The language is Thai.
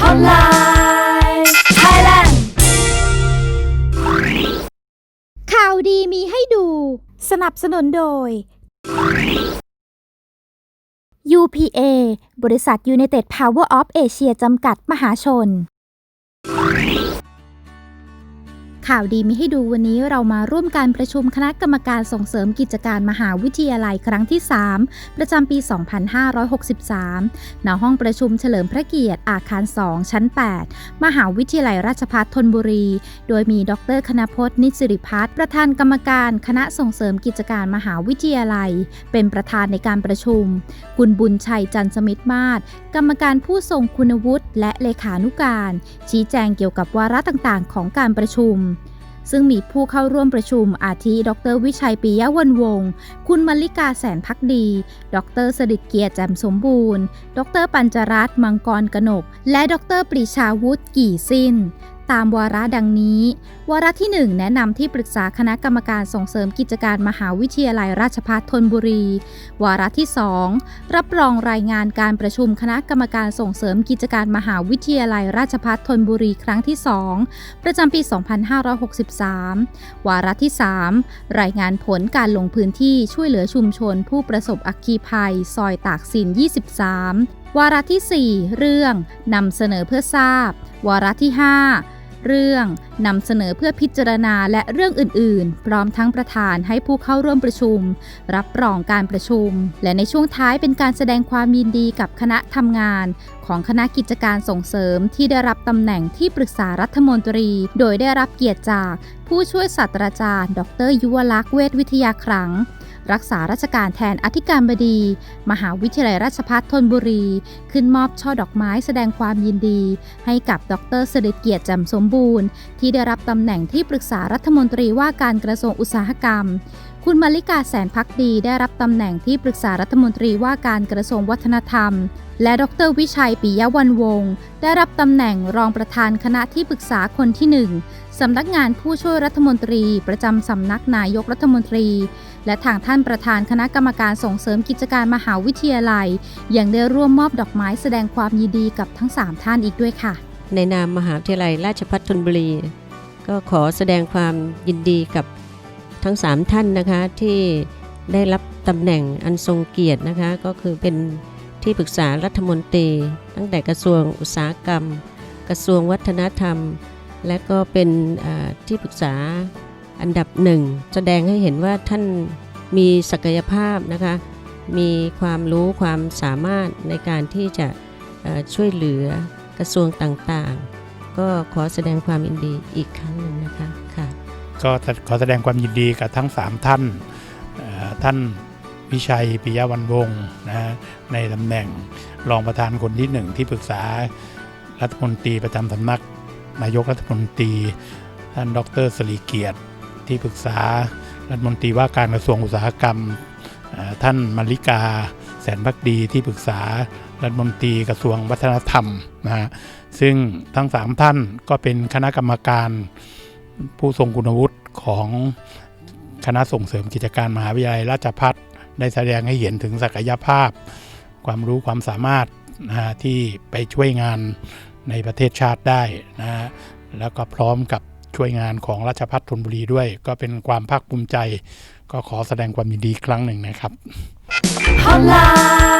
ฮอตไลน์ไทยแลนด์ข่าวดีมีให้ดู สนับสนุนโดย UPA บริษัท United Power of Asia จำกัดมหาชน ข่าวดีมีให้ดูวันนี้เรามาร่วมการประชุมคณะกรรมการส่งเสริมกิจการมหาวิทยาลัยครั้งที่ 3 ประจำปี 2563 ณ ห้องประชุมเฉลิมพระเกียรติอาคาร 2 ชั้น 8 มหาวิทยาลัยราชภัฏธนบุรี โดยมีดรคณพจน์นิสิริพัฒน์ประธานกรรมการคณะส่งเสริมกิจการมหาวิทยาลัย เป็นประธานในการประชุม คุณบุญชัยจันสมิทธมาศกรรมการผู้ทรงคุณวุฒิและเลขานุการ ชี้แจงเกี่ยวกับวาระต่างๆ ของการประชุม ซึ่งมีผู้เข้าร่วมประชุมอาทิ ดร วิชัยปิยะวันวงศ์ คุณมลิกาแสนพักดี ดรสดิตเกียรติแจ่มสมบูรณ์ ดร ปัญจรัตน์มังกรกนก และดร ปรีชาวุฒิกี่สิ้น ตามวาระดังนี้ วาระที่ 1 แนะนำที่ปรึกษาคณะกรรมการส่งเสริมกิจการมหาวิทยาลัยราชภัฏธนบุรี วาระที่ 2 รับรองรายงานการประชุมคณะกรรมการส่งเสริมกิจการมหาวิทยาลัยราชภัฏธนบุรีครั้งที่ 2 ประจำปี 2563 วาระที่ 3 รายงานผลการลงพื้นที่ช่วยเหลือชุมชน ผู้ประสบอัคคีภัย ซอยตากสิน 23 วาระที่ 4 เรื่องนำเสนอเพื่อทราบ วาระที่ 5 เรื่องนำเสนอเพื่อพิจารณาและเรื่องอื่น ๆ พร้อมทั้งประธานให้ผู้เข้าร่วมประชุม รับรองการประชุม และในช่วงท้ายเป็นการแสดงความยินดีกับคณะทำงาน ของคณะกิจการส่งเสริมที่ได้รับตำแหน่งที่ปรึกษารัฐมนตรี โดยได้รับเกียรติจาก ผู้ช่วยศาสตราจารย์ ดร ยุวลักษณ์เวชวิทยาครัง รักษาราชการแทนอธิการบดี มหาวิทยาลัยราชภัฏธนบุรี ขึ้นมอบช่อดอกไม้แสดงความยินดี ให้กับดรเสดิตเกียรติจ่มสมบูรณ์ ที่ได้รับตำแหน่งที่ปรึกษารัฐมนตรีว่าการกระทรวงอุตสาหกรรมคุณมาริกาแสนพักดีได้รับตำแหน่งที่ปรึกษารัฐมนตรีว่าการกระทรวงวัฒนธรรม และดรวิชัยปิยวันวงศ์ได้รับตำแหน่งรองประธานคณะที่ปรึกษาคนที่หนึ่งสำนักงานผู้ช่วยรัฐมนตรีประจำสำนักนายกรัฐมนตรี และทางท่านประธานคณะกรรมการส่งเสริมกิจการมหาวิทยาลัย ยังได้ร่วมมอบดอกไม้แสดงความยินดีกับทั้ง 3 ท่านอีกด้วยค่ะ ในนามมหาวิทยาลัยราชภัฏธนบุรี ก็ขอแสดงความยินดีกับทั้ง 3 ท่านนะคะที่ได้รับตำแหน่งอันทรงเกียรตินะคะก็คือเป็นที่ปรึกษารัฐมนตรี ตั้งแต่กระทรวงอุตสาหกรรม กระทรวงวัฒนธรรม และก็เป็นที่ปรึกษา อันดับหนึ่งแสดงให้เห็นว่าท่านมีศักยภาพนะคะ มีความรู้ความสามารถในการที่จะช่วยเหลือกระทรวงต่างๆ ก็ขอแสดงความยินดีอีกครั้งหนึ่งนะคะค่ะก็ขอแสดงความยินดีกับทั้ง 3 ท่านท่านวิชัยปิยวันวงศ์นะฮะในตำแหน่งรองประธานคนที่หนึ่งที่ปรึกษารัฐมนตรีประจำสำนักนายกรัฐมนตรี ท่านดรสรีเกียรติ ที่ปรึกษารัฐมนตรีว่าการกระทรวงอุตสาหกรรม ท่านมาริกา แสนพักดีที่ปรึกษารัฐมนตรีกระทรวงวัฒนธรรมนะฮะซึ่งทั้งสามท่านก็เป็นคณะกรรมการผู้ทรงคุณวุฒิของคณะส่งเสริมกิจการมหาวิทยาลัยราชภัฏได้แสดงให้เห็นถึงศักยภาพ ความรู้ความสามารถนะฮะที่ไปช่วยงานในประเทศชาติได้นะฮะแล้วก็พร้อมกับ ช่วยงานของราชพัฒน์ธนบุรีด้วย ก็เป็นความภาคภูมิใจ ก็ขอแสดงความยินดีครั้งหนึ่งนะครับ Online.